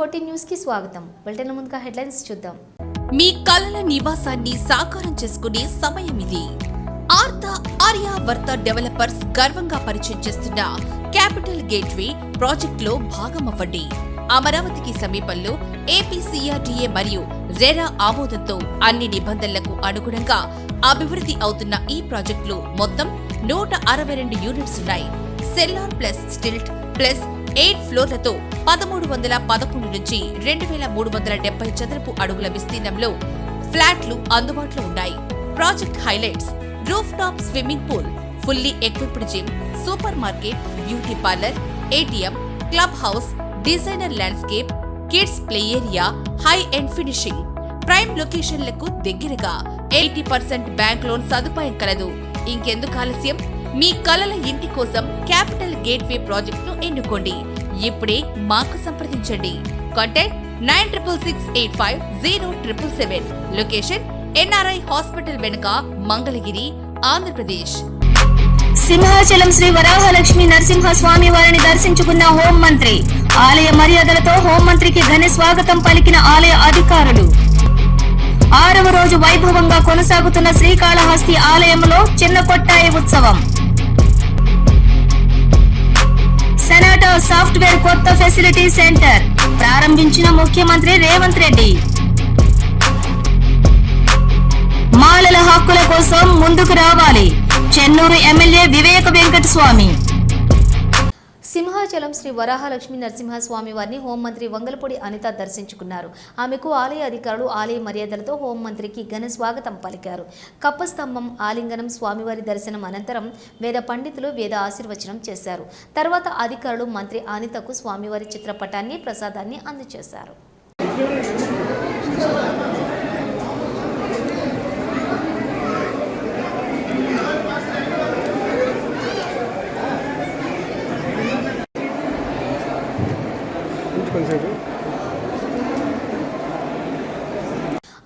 Fourteen న్యూస్కి స్వాగతం. Bulletin ముందుగా హెడ్లైన్స్ చూద్దాం. మీ కలల నివాసాన్ని సాకారం చేసుకునే సమయం ఇది. ఆర్త ఆర్యావర్త డెవలపర్స్ గర్వంగా పరిచయం చేస్తున్న క్యాపిటల్ గేట్వే ప్రాజెక్టులో భాగమవ్వండి. అమరావతికి సమీపంలో ఏపీసీఆర్డీఏ మరియు రెరా ఆమోదంతో అన్ని నిబంధనలకు అనుగుణంగా అభివృద్ధి అవుతున్న ఈ ప్రాజెక్టులో మొత్తం నూట అరవై రెండు యూనిట్స్ ఉన్నాయి. Cellar plus stilt plus eight ఫ్లోర్లతో పదమూడు వందల పదకొండు నుంచి రెండు వేల మూడు వందల డెబ్బై చదరపు అడుగుల విస్తీర్ణంలో ఫ్లాట్లు అందుబాటులో ఉన్నాయి. Project highlights rooftop swimming pool fully equipped gym supermarket beauty parlour ATM clubhouse designer landscape kids play area high end finishing. Prime లొకేషన్లకు దగ్గరగా ఎయిటీ పర్సెంట్ బ్యాంక్ లోన్ సదుపాయం కలదు. ఇంకెందుకు ఆలస్యం? మీ కలల ఇంటి కోసం క్యాపిటల్ గేట్వే ప్రాజెక్ట్ను ఎన్నుకోండి. ఇప్పుడే మాకు సంప్రదించండి. Contact nine triple six eight five zero triple seven. Location NRI hospital వెనుక మంగళగిరి ఆంధ్రప్రదేశ్. సింహాచలం శ్రీ వరాహలక్ష్మి నరసింహ స్వామి వారిని దర్శించుకున్న హోం మంత్రి ఆలయ మర్యాదలతో హోం మంత్రికి ఘన స్వాగతం పలికిన ఆలయ అధికారులు. ఆరవ రోజు వైభవంగా కొనసాగుతున్న శ్రీకాళహస్తి ఆలయంలో చిన్న కొట్టాయి ఉత్సవం. సెనాటో సాఫ్ట్వేర్ కొత్త ఫెసిలిటీ సెంటర్. ప్రారంభించిన ముఖ్యమంత్రి రేవంత్ రెడ్డి. మాలల హక్కుల కోసం ముందుకు రావాలి. చెన్నూరు ఎమ్మెల్యే వివేక వెంకట స్వామి సింహాచలం శ్రీ వరాహలక్ష్మి నరసింహస్వామి వారిని హోంమంత్రి వంగలపూడి అనిత దర్శించుకున్నారు. ఆమెకు ఆలయ అధికారులు ఆలయ మర్యాదలతో హోంమంత్రికి ఘన స్వాగతం పలికారు. కప్పస్తంభం ఆలింగనం స్వామివారి దర్శనం అనంతరం వేద పండితులు వేద ఆశీర్వచనం చేశారు. తర్వాత అధికారులు మంత్రి అనితకు స్వామివారి చిత్రపటాన్ని ప్రసాదాన్ని అందజేశారు.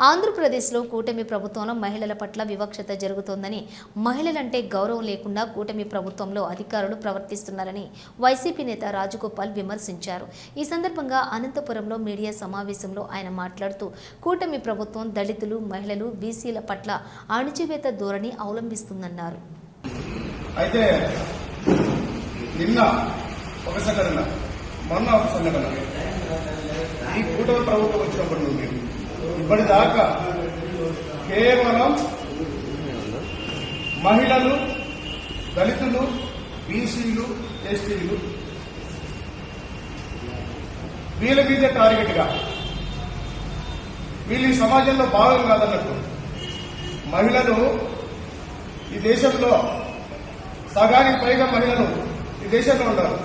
ఆంధ్రప్రదేశ్లో కూటమి ప్రభుత్వంలో మహిళల పట్ల వివక్షత జరుగుతోందని మహిళలంటే గౌరవం లేకుండా కూటమి ప్రభుత్వంలో అధికారులు ప్రవర్తిస్తున్నారని వైసీపీ నేత రాజగోపాల్ విమర్శించారు. ఈ సందర్భంగా అనంతపురంలో మీడియా సమావేశంలో ఆయన మాట్లాడుతూ కూటమి ప్రభుత్వం దళితులు మహిళలు బీసీల పట్ల అణిచివేత ధోరణి అవలంబిస్తుందన్నారు. అయితే నిన్న ఒక సంఘటన మొన్న ఒక సంఘటన. ఈ కూటమి ప్రభుత్వం వచ్చినప్పటి నుండి ఇప్పటిదాకా కేవలం మహిళలు దళితులు బీసీలు ఎస్టీలు వీళ్ళ మీద టార్గెట్గా వీళ్ళు ఈ సమాజంలో భాగం కాదన్నట్టు. మహిళలు ఈ దేశంలో సగానికి పైగా మహిళలు ఈ దేశంలో ఉన్నారు.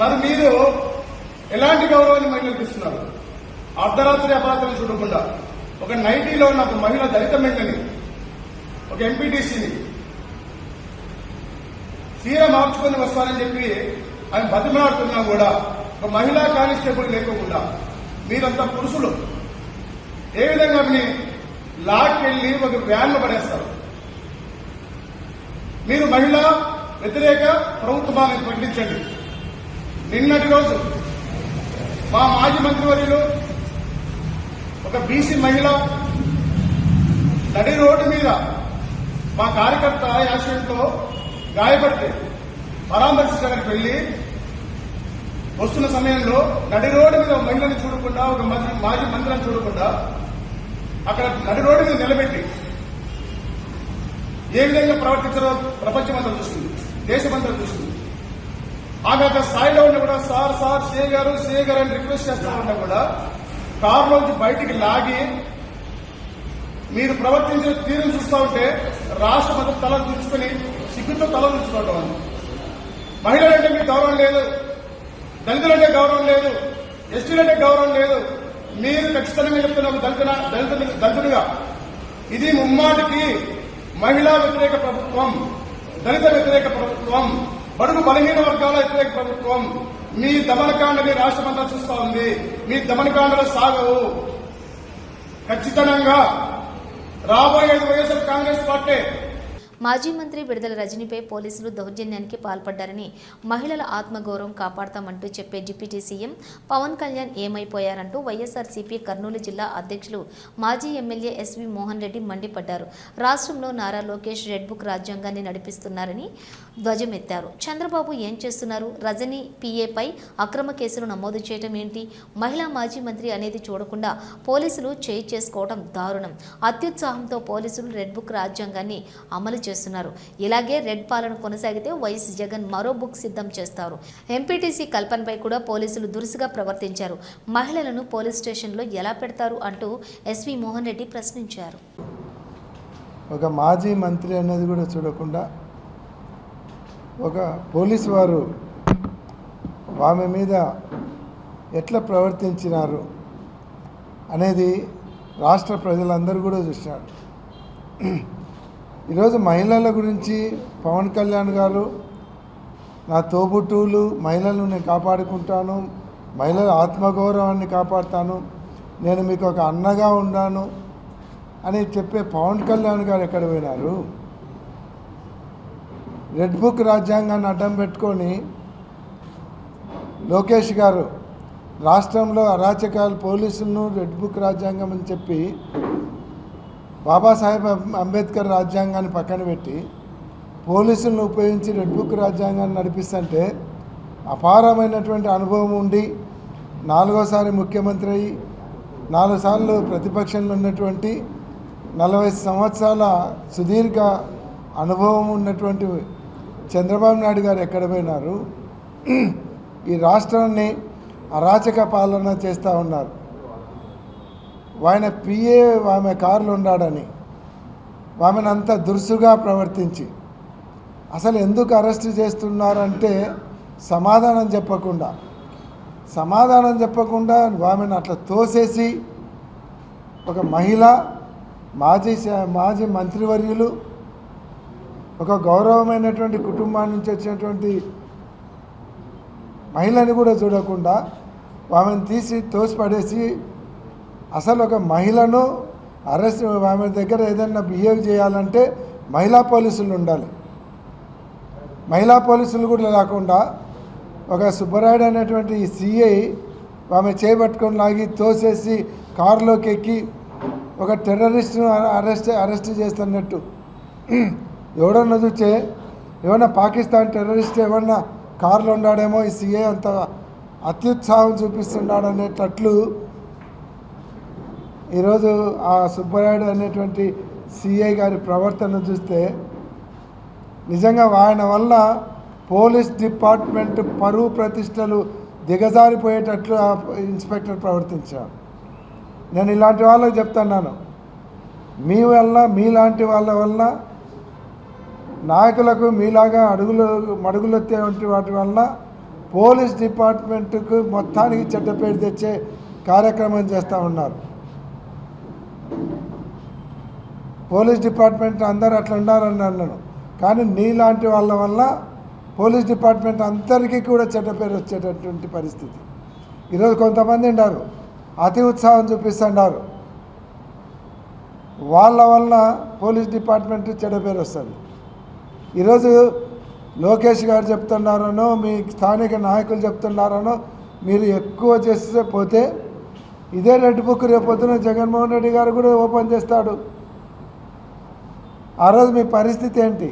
మరి మీరు ఎలాంటి గౌరవాన్ని మహిళలకు ఇస్తున్నారు? అర్ధరాత్రి అపరాత్రులు చూడకుండా ఒక నైటీలో ఉన్న ఒక మహిళ దళిత మహిళని ఒక ఎంపీటీసీని చీర మార్చుకొని వస్తానని చెప్పి ఆయన బతిమలాడుతున్నా కూడా ఒక మహిళా కానిస్టేబుల్ లేకుండా మీరంతా పురుషులు. ఏ విధంగా మీ లాక్కెళ్ళి ఒక వ్యాన్లో పడేస్తారు? మీరు మహిళా వ్యతిరేక ప్రభుత్వాన్ని ప్రకటించండి నిన్నటి రోజు మా మాజీ మంత్రివర్యులు ఒక బీసీ మహిళ నడి రోడ్డు మీద మా కార్యకర్త యాక్సిడెంట్లో గాయపడితే పరామర్శించడానికి వెళ్ళి వస్తున్న సమయంలో నడి రోడ్డు మీద మహిళని చూడకుండా ఒక మాజీ మంత్రిని చూడకుండా అక్కడ నడి రోడ్డు మీద నిలబెట్టి ఏ విధంగా ప్రవర్తించారో ప్రపంచమంతా చూస్తుంది దేశమంతా చూస్తుంది. ఆమె ఒక స్థాయిలో ఉండి కూడా సార్ సార్ సే గారు సే గారు అని రిక్వెస్ట్ చేస్తా ఉన్నా కూడా కారులోంచి బయటికి లాగి మీరు ప్రవర్తించిన తీరును చూస్తూ ఉంటే రాష్ట్ర మొత్తం తల దించుకుని సిగ్గుతో తల దించుకోవటం అని మహిళలంటే మీకు గౌరవం లేదు దళితులంటే గౌరవం లేదు ఎస్టీలంటే గౌరవం లేదు. మీరు ఖచ్చితంగా చెప్తున్న ఒక దళితున దళితులు దళితుడిగా ఇది ముమ్మాటికి మహిళా వ్యతిరేక ప్రభుత్వం దళిత వ్యతిరేక ప్రభుత్వం బడుగు బలహీన వర్గాల వ్యతిరేక ప్రభుత్వం. మీ దమనకాండని రాష్ట్రమంతా చూస్తా ఉంది. మీ దమనకాండలు సాగవు. ఖచ్చితంగా రాబోయేది వైఎస్ఆర్ కాంగ్రెస్ పార్టీ మాజీ మంత్రి విడుదల రజనీపై పోలీసులు దౌర్జన్యానికి పాల్పడ్డారని మహిళల ఆత్మగౌరవం కాపాడతామంటూ చెప్పే డిప్యూటీ సీఎం పవన్ కళ్యాణ్ ఏమైపోయారంటూ వైఎస్ఆర్సీపీ కర్నూలు జిల్లా అధ్యక్షులు మాజీ ఎమ్మెల్యే ఎస్వి మోహన్ రెడ్డి మండిపడ్డారు. రాష్ట్రంలో నారా లోకేష్ రెడ్ బుక్ రాజ్యాంగాన్ని నడిపిస్తున్నారని ధ్వజమెత్తారు. చంద్రబాబు ఏం చేస్తున్నారు? రజనీ పీఏపై అక్రమ కేసులు నమోదు చేయటం ఏంటి? మహిళా మాజీ మంత్రి అనేది చూడకుండా పోలీసులు చేయి చేసుకోవడం దారుణం. అత్యుత్సాహంతో పోలీసులు రెడ్ బుక్ రాజ్యాంగాన్ని అమలు చేస్తున్నారు. ఇలాగే రెడ్ పాలన కొనసాగితే వైఎస్ జగన్ మరో బుక్ సిద్ధం చేస్తారు. ఎంపీటీసీ కల్పనపై కూడా పోలీసులు దురుసుగా ప్రవర్తించారు. మహిళలను పోలీస్ స్టేషన్లో ఎలా పెడతారు అంటూ ఎస్వి మోహన్ రెడ్డి ప్రశ్నించారు. ఒక మాజీ మంత్రి అనేది కూడా చూడకుండా ఒక పోలీసు వారు ఆమె మీద ఎట్లా ప్రవర్తించినారు అనేది రాష్ట్ర ప్రజలందరూ కూడా చూసినారు. ఈరోజు మహిళల గురించి పవన్ కళ్యాణ్ గారు నా తోబుట్టువులు మహిళలను నేను కాపాడుకుంటాను మహిళల ఆత్మగౌరవాన్ని కాపాడుతాను నేను మీకు ఒక అన్నగా ఉన్నాను అని చెప్పే పవన్ కళ్యాణ్ గారు ఎక్కడ పోయినారు? రెడ్ బుక్ రాజ్యాంగాన్ని అడ్డం పెట్టుకొని లోకేష్ గారు రాష్ట్రంలో అరాచకాలు పోలీసులను రెడ్ బుక్ రాజ్యాంగం అని చెప్పి బాబాసాహెబ్ అంబేద్కర్ రాజ్యాంగాన్ని పక్కన పెట్టి పోలీసులను ఉపయోగించి రెడ్ బుక్ రాజ్యాంగాన్ని నడిపిస్తుంటే అపారమైనటువంటి అనుభవం ఉండి నాలుగోసారి ముఖ్యమంత్రి అయ్యి నాలుగు సార్లు ప్రతిపక్షంలో ఉన్నటువంటి నలభై సంవత్సరాల సుదీర్ఘ అనుభవం ఉన్నటువంటి చంద్రబాబు నాయుడు గారు ఎక్కడ పోయినారు? ఈ రాష్ట్రాన్ని అరాచక పాలన చేస్తూ ఉన్నారు. ఆయన పిఏ ఆమె కారులు ఉన్నాడని. ఆమెను అంత దురుసుగా ప్రవర్తించి. అసలు ఎందుకు అరెస్ట్ చేస్తున్నారంటే సమాధానం చెప్పకుండా. సమాధానం చెప్పకుండా ఆమెను అట్లా తోసేసి ఒక మహిళ మాజీ మాజీ మంత్రివర్యులు ఒక గౌరవమైనటువంటి కుటుంబాన్ని నుంచి వచ్చినటువంటి మహిళని కూడా చూడకుండా ఆమెను తీసి తోసిపడేసి అసలు ఒక మహిళను అరెస్ట్ ఆమె దగ్గర ఏదైనా బిహేవ్ చేయాలంటే మహిళా పోలీసులు ఉండాలి. మహిళా పోలీసులు కూడా లేకుండా ఒక సుబ్బరాయుడు అనేటువంటి సిఐ ఆమె చేపట్టుకొని లాగి తోసేసి కారులోకి ఎక్కి ఒక టెర్రరిస్ట్ను అరెస్ట్ అరెస్ట్ చేస్తున్నట్టు. ఎవడన్నా చూస్తే ఏమన్నా పాకిస్తాన్ టెర్రరిస్ట్ ఏమన్నా కారులో ఉన్నాడేమో ఈ సీఏ అంత అత్యుత్సాహం చూపిస్తున్నాడు అనేటట్లు ఈరోజు ఆ సుబ్బరాయుడు అనేటువంటి సిఐ గారి ప్రవర్తన చూస్తే నిజంగా ఆయన వల్ల పోలీస్ డిపార్ట్మెంట్ పరువు ప్రతిష్టలు దిగజారిపోయేటట్లు ఆ ఇన్స్పెక్టర్ ప్రవర్తించారు. నేను ఇలాంటి వాళ్ళకి చెప్తున్నాను. మీ వల్ల మీలాంటి వాళ్ళ వల్ల నాయకులకు మీలాగా అడుగులు మడుగులెత్తేటువంటి వాటి వల్ల పోలీస్ డిపార్ట్మెంట్కు మొత్తానికి చెడ్డ పేరు తెచ్చే కార్యక్రమం చేస్తూ ఉన్నారు. పోలీస్ డిపార్ట్మెంట్ అందరూ అట్లా ఉండాలని అన్నాను కానీ నీలాంటి వాళ్ళ వల్ల పోలీస్ డిపార్ట్మెంట్ అందరికీ కూడా చెడ్డ పేరు వచ్చేటటువంటి పరిస్థితి. ఈరోజు కొంతమంది ఉన్నారు అతి ఉత్సాహం చూపిస్తున్నారు వాళ్ళ వల్ల పోలీస్ డిపార్ట్మెంట్ చెడ్డ పేరు వస్తుంది. ఈరోజు లోకేష్ గారు చెప్తున్నారనో మీ స్థానిక నాయకులు చెప్తున్నారనో మీరు ఎక్కువ చేస్తే పోతే ఇదే రెడ్ బుక్ రేపొద్దున జగన్మోహన్ రెడ్డి గారు కూడా ఓపెన్ చేస్తాడు. ఆ రోజు మీ పరిస్థితి ఏంటి?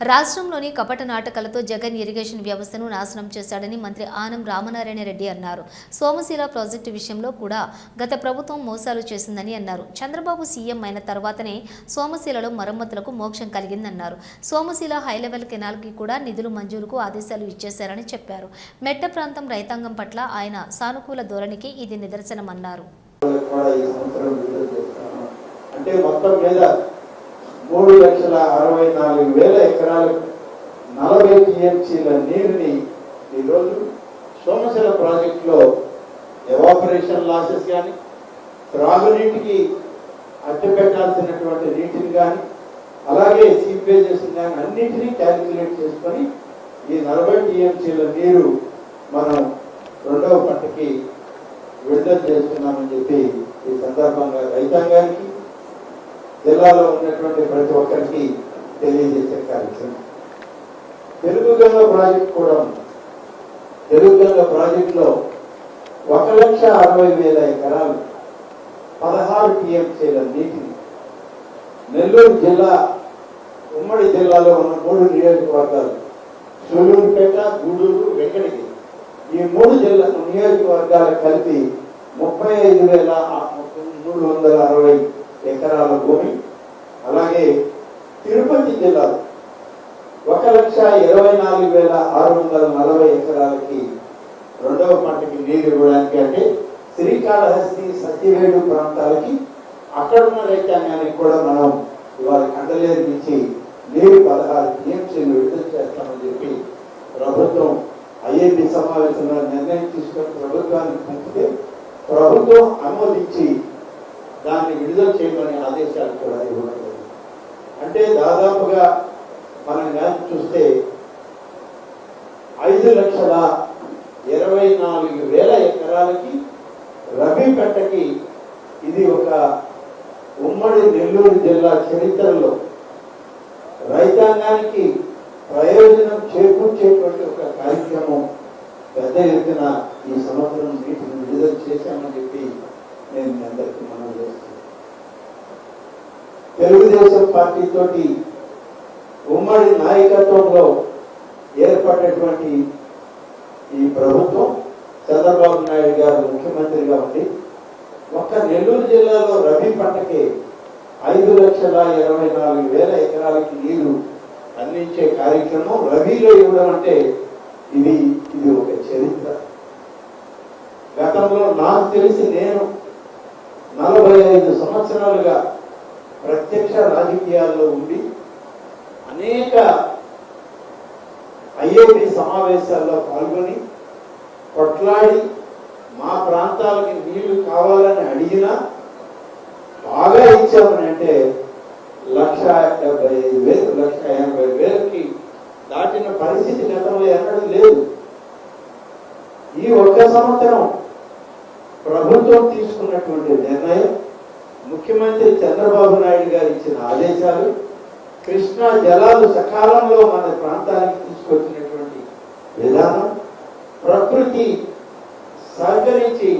రాష్ట్రంలోని కపట నాటకాలతో జగన్ ఇరిగేషన్ వ్యవస్థను నాశనం చేశాడని మంత్రి ఆనం రామనారాయణ రెడ్డి అన్నారు. సోమశీల ప్రాజెక్టు విషయంలో కూడా గత ప్రభుత్వం మోసాలు చేసిందని అన్నారు. చంద్రబాబు సీఎం అయిన తర్వాతనే సోమశీలలో మరమ్మతులకు మోక్షం కలిగిందన్నారు. సోమశీల హైలెవెల్ కెనాల్కి కూడా నిధులు మంజూరుకు ఆదేశాలు ఇచ్చేశారని చెప్పారు. మెట్ట ప్రాంతం రైతాంగం పట్ల ఆయన సానుకూల ధోరణికి ఇది నిదర్శనమన్నారు. అంటే మొత్తం మీద మూడు లక్షల అరవై నాలుగు వేల ఎకరాలు నలభై టీఎంసీల నీరుని ఈరోజు సోమశిల ప్రాజెక్టులో ఎవాపరేషన్ లాసెస్ కానీ త్రాగునీటికి అడ్డు పెట్టాల్సినటువంటి నీటిని కానీ అలాగే సీపేజెస్ కానీ అన్నింటినీ క్యాలిక్యులేట్ చేసుకొని ఈ నలభై టీఎంసీల నీరు మనం రెండవ పంటకి విడుదల చేస్తున్నామని చెప్పి ఈ సందర్భంగా రైతాంగానికి జిల్లాలో ఉన్నటువంటి ప్రతి ఒక్కరికి తెలియజేసే కార్యక్రమం. తెలుగు గంగ ప్రాజెక్ట్ కూడా తెలుగు గంగ ప్రాజెక్టులో ఒక లక్ష అరవై వేల ఎకరాలు పదహారు టీఎంసీల నీటిని నెల్లూరు జిల్లా ఉమ్మడి జిల్లాలో ఉన్న మూడు నియోజకవర్గాలు సూలూరుపేట గూడూరు వెంకటగిరి. ఈ మూడు జిల్లా నియోజకవర్గాలు కలిపి ముప్పై ఐదు వేల మూడు వందల అరవై ఎకరాల భూమి అలాగే తిరుపతి జిల్లాలో ఒక లక్ష ఇరవై నాలుగు వేల ఆరు వందల నలభై ఎకరాలకి రెండవ పంటకి నీరు ఇవ్వడానికి అంటే శ్రీకాళహస్తి సత్యవేడు ప్రాంతాలకి అక్కడ ఉన్న రైతాంగానికి కూడా మనం ఇవాళ కండలేరు నుంచి నీరు పదహారు టీఎంసీలు విడుదల చేస్తామని చెప్పి ప్రభుత్వం ఐఏపీ సమావేశంలో నిర్ణయం తీసుకొని ప్రభుత్వానికి పంపితే ప్రభుత్వం అనుమతించి దాన్ని విడుదల చేయమని ఆదేశాలు కూడా ఇవ్వడం అంటే దాదాపుగా మనం కానీ చూస్తే ఐదు లక్షల ఇరవై నాలుగు వేల ఎకరాలకి రబీ పంటకి ఇది ఒక ఉమ్మడి నెల్లూరు జిల్లా చరిత్రలో రైతాంగానికి ప్రయోజనం చేకూర్చేటువంటి ఒక కార్యక్రమం పెద్ద ఎత్తున ఈ సంవత్సరం నీటిని విడుదల చేశామని చెప్పి నేను అందరికీ తెలుగుదేశం పార్టీ తోటి ఉమ్మడి నాయకత్వంలో ఏర్పడినటువంటి ఈ ప్రభుత్వం చంద్రబాబు నాయుడు గారు ముఖ్యమంత్రిగా ఉండి ఒక్క నెల్లూరు జిల్లాలో రబీ పంటకి ఐదు లక్షల ఇరవై నాలుగు వేల ఎకరాలకి నీరు అందించే కార్యక్రమం రబీలో ఇవ్వడం అంటే ఇది ఇది ఒక చరిత్ర. గతంలో నాకు తెలిసి నేను నలభై ఐదు సంవత్సరాలుగా ప్రత్యక్ష రాజకీయాల్లో ఉండి అనేక ఐఏపీ సమావేశాల్లో పాల్గొని కొట్లాడి మా ప్రాంతాలకి నీళ్ళు కావాలని అడిగినా బాగా ఇచ్చామని అంటే లక్ష డెబ్బై ఐదు వేలు లక్ష ఎనభై వేలకి దాటిన పరిస్థితి గతంలో ఎన్నడూ లేదు. ఈ ఒక్క సంవత్సరం ప్రభుత్వం తీసుకున్నటువంటి నిర్ణయం ముఖ్యమంత్రి చంద్రబాబు నాయుడు గారు ఇచ్చిన ఆదేశాలు కృష్ణా జలాలు సకాలంలో మన ప్రాంతానికి తీసుకొచ్చినటువంటి విధానం ప్రకృతి సహకరించి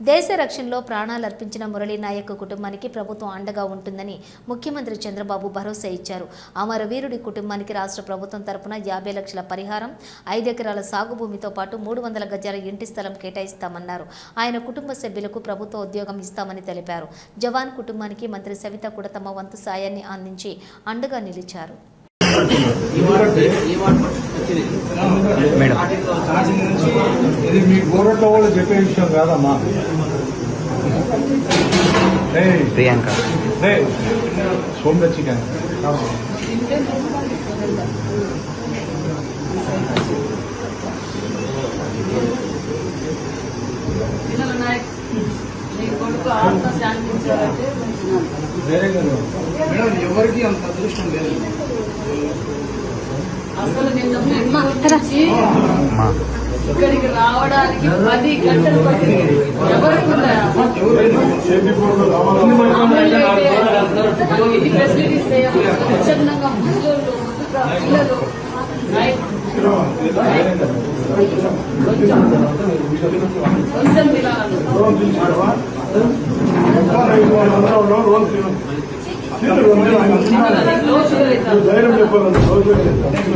దేశ రక్షణలో ప్రాణాలర్పించిన మురళీ నాయక్ కుటుంబానికి ప్రభుత్వం అండగా ఉంటుందని ముఖ్యమంత్రి చంద్రబాబు భరోసా ఇచ్చారు. అమరవీరుడి కుటుంబానికి రాష్ట్ర ప్రభుత్వం తరపున యాభై లక్షల పరిహారం ఐదు ఎకరాల సాగు భూమితో పాటు మూడు వందల గజాల ఇంటి స్థలం కేటాయిస్తామన్నారు. ఆయన కుటుంబ సభ్యులకు ప్రభుత్వ ఉద్యోగం ఇస్తామని తెలిపారు. జవాన్ కుటుంబానికి మంత్రి సవిత కూడా తమ వంతు సాయాన్ని అందించి అండగా నిలిచారు. ఇది మీ గోరట్లో వాళ్ళు చెప్పే విషయం కాదమ్మా. ప్రియాంక. సోమ్య చికెన్. వేరే కదా. మేడం ఎవరికి అంత అదృష్టం లేదు. అసలు నిన్న నిర్మా నుంచి ఇక్కడికి రావడానికి పది గంటలు పట్టింది. అయితే ఎన్ని ఫెసిలిటీస్? స్వచ్ఛందంగా ముసలోళ్ళు, పిల్లలు. కొంచెం కొంచెం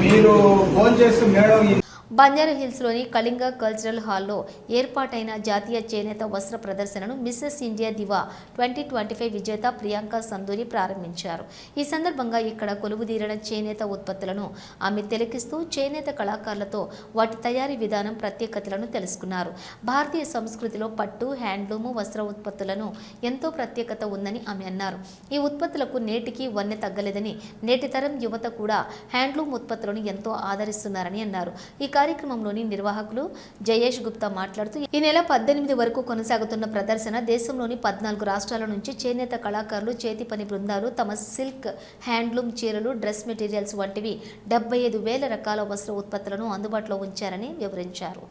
మీరు ఫోన్ చేస్తూ మేడం ఈ బంజారాహిల్స్లోని కళింగ కల్చరల్ హాల్లో ఏర్పాటైన జాతీయ చేనేత వస్త్ర ప్రదర్శనను Mrs India diva twenty twenty five విజేత ప్రియాంక సందూరి ప్రారంభించారు. ఈ సందర్భంగా ఇక్కడ కొలువుదీరిన చేనేత ఉత్పత్తులను ఆమె తిలకిస్తూ చేనేత కళాకారులతో వాటి తయారీ విధానం ప్రత్యేకతలను తెలుసుకున్నారు. భారతీయ సంస్కృతిలో పట్టు హ్యాండ్లూము వస్త్ర ఉత్పత్తులను ఎంతో ప్రత్యేకత ఉందని ఆమె అన్నారు. ఈ ఉత్పత్తులకు నేటికి వన్నె తగ్గలేదని నేటి తరం యువత కూడా హ్యాండ్లూమ్ ఉత్పత్తులను ఎంతో ఆదరిస్తున్నారని అన్నారు. ఈ కార్య కార్యక్రమంలోని నిర్వాహకులు జయేష్ గుప్తా మాట్లాడుతూ ఈ నెల పద్దెనిమిది వరకు కొనసాగుతున్న ప్రదర్శన దేశంలోని పద్నాలుగు రాష్ట్రాల నుంచి చేనేత కళాకారులు చేతి పని బృందాలు తమ సిల్క్ హ్యాండ్లూమ్ చీరలు డ్రెస్ మెటీరియల్స్ వంటివి డెబ్బై ఐదు వేల రకాల వస్త్ర ఉత్పత్తులను అందుబాటులో ఉంచారని వివరించారు.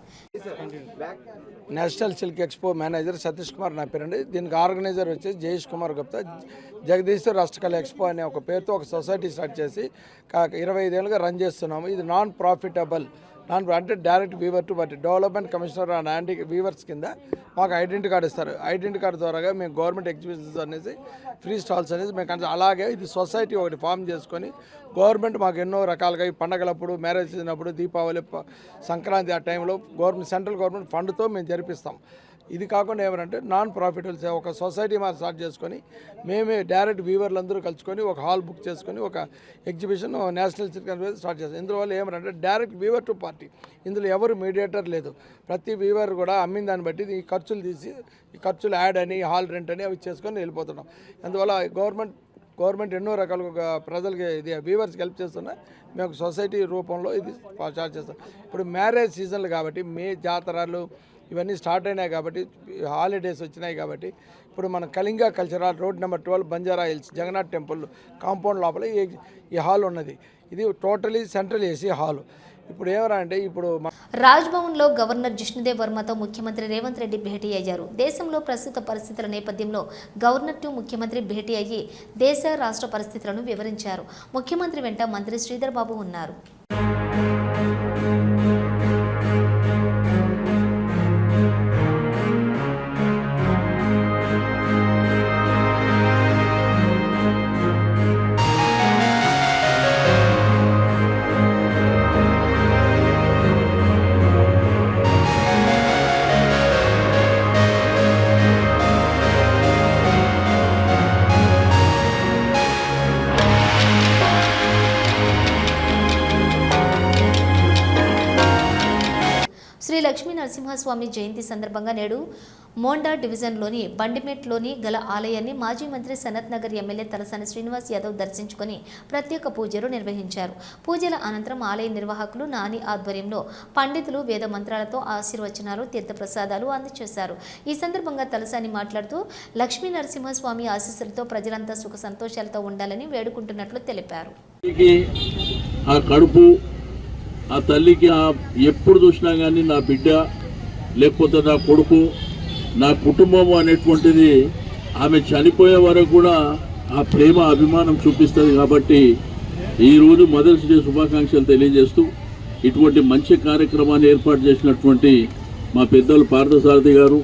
National silk expo manager Satish Kumar నా పేరండి. దీనికి ఆర్గనైజర్ వచ్చేసి జయేష్ కుమార్ గుప్తా. జగదీశ్వర్ రాష్ట్రకళ ఎక్స్పో అనే ఒక పేరుతో ఒక సొసైటీ స్టార్ట్ చేసి ఇరవై ఐదేళ్ళుగా రన్ చేస్తున్నాము. ఇది నాన్ ప్రాఫిటబుల్ నాన్ అంటే direct weaver to but development commissioner and anti weavers కింద మాకు ఐడెంటిటీ కార్డు ఇస్తారు. ఐడెంటిటీ కార్డు ద్వారా మేము గవర్నమెంట్ ఎగ్జిబిషన్స్ అనేసి ఫ్రీ స్టాల్స్ అనేది మేము కన్- అలాగే ఇది సొసైటీ ఒకటి ఫామ్ చేసుకొని గవర్నమెంట్ మాకు ఎన్నో రకాలుగా ఈ పండగలప్పుడు మ్యారేజ్ చేసినప్పుడు దీపావళి సంక్రాంతి ఆ టైంలో గవర్నమెంట్ సెంట్రల్ గవర్నమెంట్ ఫండ్తో మేము జరిపిస్తాం. ఇది కాకుండా ఏమంటే నాన్ ప్రాఫిటబుల్ ఒక సొసైటీ మనం స్టార్ట్ చేసుకొని మేమే డైరెక్ట్ వీవర్లు అందరూ కలుసుకొని ఒక హాల్ బుక్ చేసుకొని ఒక ఎగ్జిబిషన్ నేషనల్ సిల్క్ స్టార్ట్ చేస్తాం. ఇందువల్ల ఏమంటే డైరెక్ట్ వీవర్ టు పార్టీ. ఇందులో ఎవరు మీడియేటర్ లేదు. ప్రతి వీవర్ కూడా అమ్మిన దాన్ని బట్టి ఈ ఖర్చులు తీసి ఈ ఖర్చులు యాడ్ అని హాల్ రెంట్ అని అవి చేసుకొని వెళ్ళిపోతున్నాం. అందువల్ల గవర్నమెంట్ గవర్నమెంట్ ఎన్నో రకాలుగా ప్రజలకి ఇది వీవర్స్కి హెల్ప్ చేస్తున్నా మేము సొసైటీ రూపంలో ఇది స్టార్ట్ చేస్తాం. ఇప్పుడు మ్యారేజ్ సీజన్లు కాబట్టి మే జాతరలు ఇవన్నీ స్టార్ట్ అయినాయి కాబట్టి హాలిడేస్ వచ్చినాయి కాబట్టి ఇప్పుడు మన Kalinga cultural road number twelve Banjara Hills Jagannath temple compound లోపల ఈ ఈ హాల్ ఉన్నది. ఇది టోటలీ సెంట్రల్ ఏసీ హాల్. ఇప్పుడు ఏమరా అంటే ఇప్పుడు రాజ్భవన్లో గవర్నర్ జిష్ణుదేవ్ వర్మతో ముఖ్యమంత్రి రేవంత్ రెడ్డి భేటీ అయ్యారు. దేశంలో ప్రస్తుత పరిస్థితుల నేపథ్యంలో గవర్నర్ టు ముఖ్యమంత్రి భేటీ అయ్యి దేశ రాష్ట్ర పరిస్థితులను వివరించారు. ముఖ్యమంత్రి వెంట మంత్రి శ్రీధర్ బాబు ఉన్నారు. నరసింహస్వామి జయంతి సందర్భంగా నేడు మోండా డివిజన్లోని బండిమెట్లోని గల ఆలయాన్ని మాజీ మంత్రి సనత్ నగర్ ఎమ్మెల్యే తలసాని శ్రీనివాస్ యాదవ్ దర్శించుకుని ప్రత్యేక పూజలు నిర్వహించారు. పూజల అనంతరం ఆలయ నిర్వాహకులు నాని ఆధ్వర్యంలో పండితులు వేద మంత్రాలతో ఆశీర్వచనాలు తీర్థప్రసాదాలు అందజేశారు ఈ సందర్భంగా తలసాని మాట్లాడుతూ లక్ష్మీ నరసింహస్వామి ఆశీస్సులతో ప్రజలంతా సుఖ సంతోషాలతో ఉండాలని వేడుకుంటున్నట్లు తెలిపారు. ఆ కడుపు ఆ తల్లికి ఆ ఎప్పుడు చూసినా కానీ నా బిడ్డ లేకపోతే నా కొడుకు నా కుటుంబం అనేటువంటిది ఆమె చనిపోయే వరకు కూడా ఆ ప్రేమ అభిమానం చూపిస్తుంది కాబట్టి ఈరోజు మదర్స్ డే శుభాకాంక్షలు తెలియజేస్తూ ఇటువంటి మంచి కార్యక్రమాన్ని ఏర్పాటు చేసినటువంటి మా పెద్దలు పార్థసారథి గారు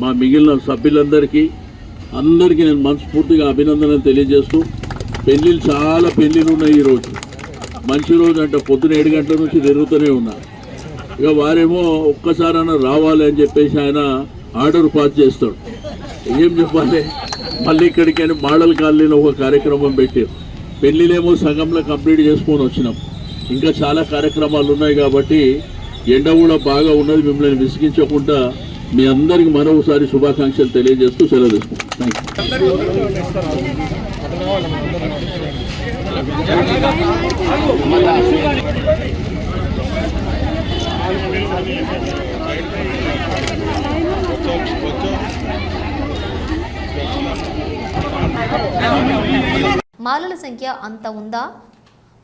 మా మిగిలిన సభ్యులందరికీ అందరికీ నేను మనస్ఫూర్తిగా అభినందనలు తెలియజేస్తూ పెళ్ళిళ్ళు చాలా పెళ్ళిళ్ళు ఉన్నాయి ఈరోజు మంచి రోజు అంటే పొద్దున ఏడు గంటల నుంచి తిరుగుతూనే ఉన్నా. ఇక వారేమో ఒక్కసారైనా రావాలి అని చెప్పేసి ఆయన ఆర్డర్ పాస్ చేస్తాడు. ఏం చెప్పాలి? మళ్ళీ ఇక్కడికైనా మాడల్ కాలనీలో ఒక కార్యక్రమం పెట్టారు. పెళ్ళిళ్ళేమో సగంలో కంప్లీట్ చేసుకొని వచ్చినాం. ఇంకా చాలా కార్యక్రమాలు ఉన్నాయి కాబట్టి ఎండ కూడా బాగా ఉన్నది. మిమ్మల్ని విసిగించకుండా మీ అందరికి మరొకసారి శుభాకాంక్షలు తెలియజేస్తూ సెలవు తీసుకుంటాం థ్యాంక్ యూ మాలల సంఖ్య అంత ఉందా?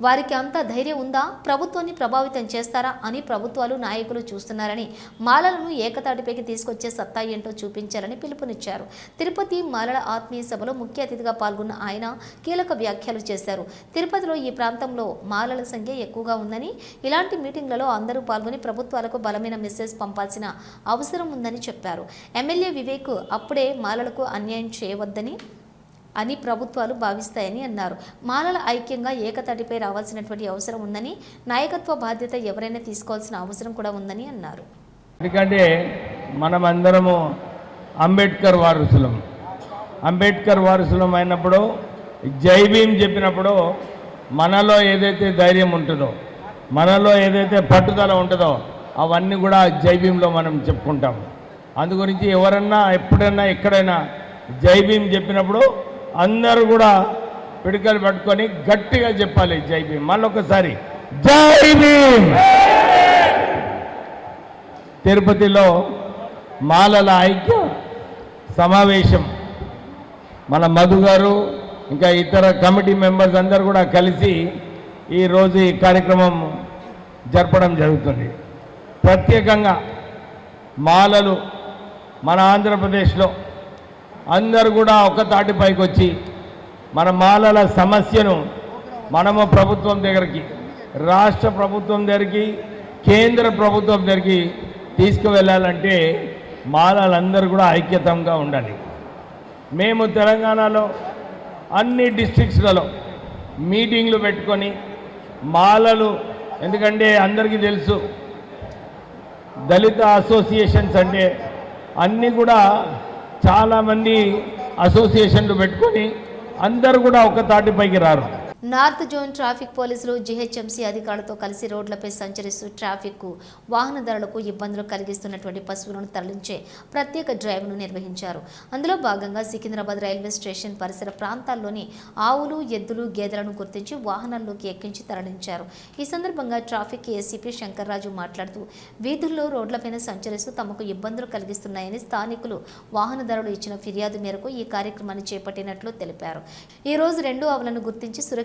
వారికి అంత ధైర్యం ఉందా? ప్రభుత్వాన్ని ప్రభావితం చేస్తారా అని ప్రభుత్వాలు నాయకులు చూస్తున్నారని మాలలను ఏకతాటిపైకి తీసుకొచ్చే సత్తా ఏంటో చూపించాలని పిలుపునిచ్చారు. తిరుపతి మాలల ఆత్మీయ సభలో ముఖ్య అతిథిగా పాల్గొన్న ఆయన కీలక వ్యాఖ్యలు చేశారు. తిరుపతిలో ఈ ప్రాంతంలో మాలల సంఖ్య ఎక్కువగా ఉందని ఇలాంటి మీటింగ్లలో అందరూ పాల్గొని ప్రభుత్వాలకు బలమైన మెసేజ్ పంపాల్సిన అవసరం ఉందని చెప్పారు. ఎమ్మెల్యే వివేక్ అప్పుడే మాలలకు అన్యాయం చేయవద్దని అని ప్రభుత్వాలు భావిస్తాయని అన్నారు. మాలల ఐక్యంగా ఏకతటిపై రావాల్సినటువంటి అవసరం ఉందని నాయకత్వ బాధ్యత ఎవరైనా తీసుకోవాల్సిన అవసరం కూడా ఉందని అన్నారు. ఎందుకంటే మనమందరము అంబేద్కర్ వారసులం. అంబేద్కర్ వారసులం అయినప్పుడు జై భీమ్ చెప్పినప్పుడు మనలో ఏదైతే ధైర్యం ఉంటుందో మనలో ఏదైతే పట్టుదల ఉంటుందో అవన్నీ కూడా జై భీమ్లో మనం చెప్పుకుంటాం అందు గురించి ఎవరన్నా ఎప్పుడైనా ఎక్కడైనా జై భీమ్ చెప్పినప్పుడు అందరూ కూడా పిడికలు పట్టుకొని గట్టిగా చెప్పాలి జై భీమ్. మళ్ళొకసారి జై భీమ్! తిరుపతిలో మాలల ఐక్య సమావేశం. మన మధు గారు ఇంకా ఇతర కమిటీ మెంబర్స్ అందరు కూడా కలిసి ఈరోజు ఈ కార్యక్రమం జరపడం జరుగుతుంది. ప్రత్యేకంగా మాలలు మన ఆంధ్రప్రదేశ్లో అందరు కూడా ఒక తాటిపైకి వచ్చి మన మాలల సమస్యను మనము ప్రభుత్వం దగ్గరికి రాష్ట్ర ప్రభుత్వం దగ్గరికి కేంద్ర ప్రభుత్వం దగ్గరికి తీసుకువెళ్ళాలంటే మాలలందరూ కూడా ఐక్యతంగా ఉండాలి. మేము తెలంగాణలో అన్ని డిస్ట్రిక్ట్స్లలో మీటింగ్లు పెట్టుకొని మాలలు ఎందుకంటే అందరికీ తెలుసు దళిత అసోసియేషన్స్ అంటే అన్నీ కూడా చాలామంది అసోసియేషన్లు పెట్టుకొని అందరూ కూడా ఒక తాటిపైకి రారు. నార్త్ జోన్ ట్రాఫిక్ పోలీసులు జీహెచ్ఎంసీ అధికారులతో కలిసి రోడ్లపై సంచరిస్తూ ట్రాఫిక్కు వాహనదారులకు ఇబ్బందులు కలిగిస్తున్నటువంటి పశువులను తరలించే ప్రత్యేక డ్రైవ్ను నిర్వహించారు. అందులో భాగంగా సికింద్రాబాద్ రైల్వే స్టేషన్ పరిసర ప్రాంతాల్లోని ఆవులు ఎద్దులు గేదెలను గుర్తించి వాహనాల్లోకి ఎక్కించి తరలించారు. ఈ సందర్భంగా ట్రాఫిక్ ఏసీపీ శంకర్రాజు మాట్లాడుతూ వీధుల్లో రోడ్లపైన సంచరిస్తూ తమకు ఇబ్బందులు కలిగిస్తున్నాయని స్థానికులు వాహనదారులు ఇచ్చిన ఫిర్యాదు మేరకు ఈ కార్యక్రమాన్ని చేపట్టినట్లు తెలిపారు. ఈ రోజు రెండు ఆవులను గుర్తించి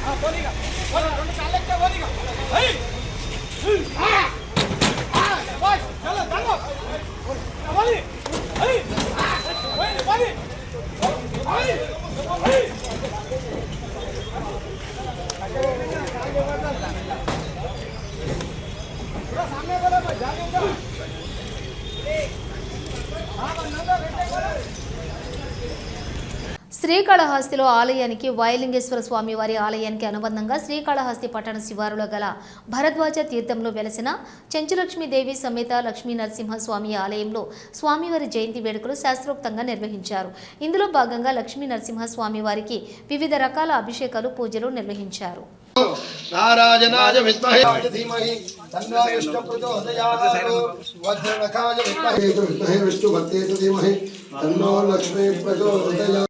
రెండు శ్రీకాళహస్తిలో ఆలయానికి వైలింగేశ్వర స్వామి వారి ఆలయానికి అనుబంధంగా శ్రీకాళహస్తి పట్టణ శివారులో గల భరద్వాజ తీర్థంలో వెలసిన చెంచులక్ష్మీదేవి సమేత లక్ష్మీ నరసింహస్వామి ఆలయంలో స్వామివారి జయంతి వేడుకలు శాస్త్రోక్తంగా నిర్వహించారు. ఇందులో భాగంగా లక్ష్మీ నరసింహస్వామి వారికి వివిధ రకాల అభిషేకాలు పూజలు నిర్వహించారు. విద్మహే ధీమహి విష్ణు ప్రచోదయాత్ వజ్రనఖాయ విద్మహే. విద్మహే విష్ణుభక్తేతు ధీమహి తన్నో లక్ష్మీ ప్రచోదయాత్.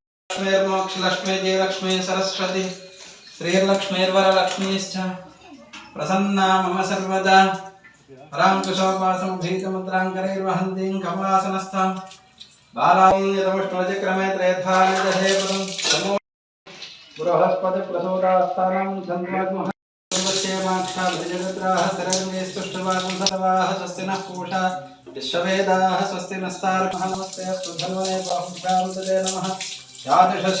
लक्ष्मीर्मोक्षलक्ष्मी जयलक्ष्मी सरस्वती श्रीर्लक्ष्मीर्वरलक्ष्मीश्च प्रसन्ना मम सर्वदा। राङ्कुशोपासमुभीतमुद्राङ्करैर्वहन्तीं कमलासनस्थां। बालामुष्णोजक्रमे त्रयथानिदधे पदं समो बृहस्पतिप्रसूरास्तानां धन्वाग्महाक्षाभिजगत्राः सरङ्गे स्तुष्टवागं सतवाः स्वस्ति नः पूषा। विश्ववेदाः स्वस्ति नस्तार्मः नमस्ते स्वधन्वने बाहुभ्यां नमः। బాహుభ్యాం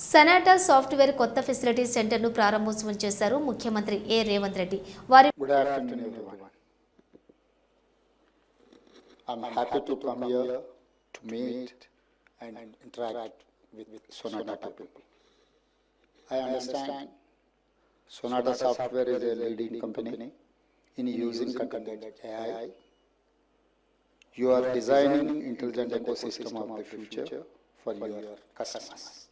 సనాటా సాఫ్ట్వేర్ కొత్త ఫెసిలిటీ సెంటర్ను ప్రారంభోత్సవం చేశారు ముఖ్యమంత్రి ఏ రేవంత్ రెడ్డి. వారి I'm happy to come here to meet and interact with Sonata people. I understand Sonata Software is a leading company in using content AI. You are designing intelligent ecosystem of the future for your customers.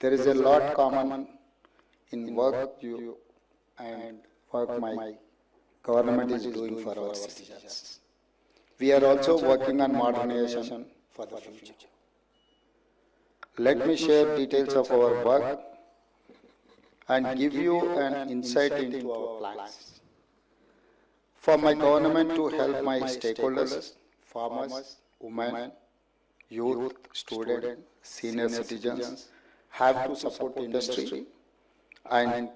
There is a lot common in work you and work my government is doing for our citizens. We are also working on modernization for the future. Let me share details of our work and give you an insight into our plans. For my government to help my stakeholders farmers, women, youth, students, senior citizens have to support industry and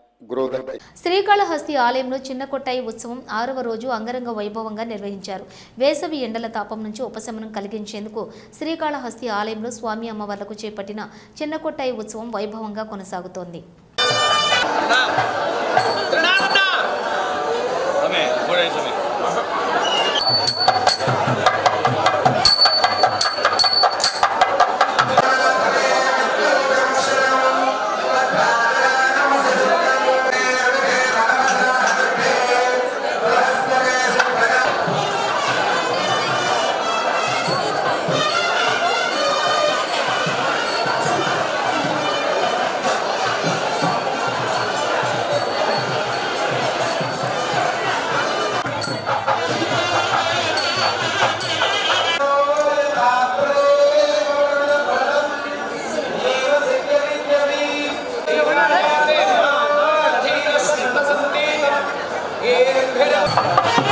Srikalahasti ఆలయంలో చిన్న కొట్టాయి ఉత్సవం ఆరవ రోజు అంగరంగ వైభవంగా నిర్వహించారు. వేసవి ఎండల తాపం నుంచి ఉపశమనం కలిగించేందుకు శ్రీకాళహస్తి ఆలయంలో స్వామి అమ్మవార్లకు చేపట్టిన చిన్న కొట్టాయి ఉత్సవం వైభవంగా కొనసాగుతోంది. 예, 배려.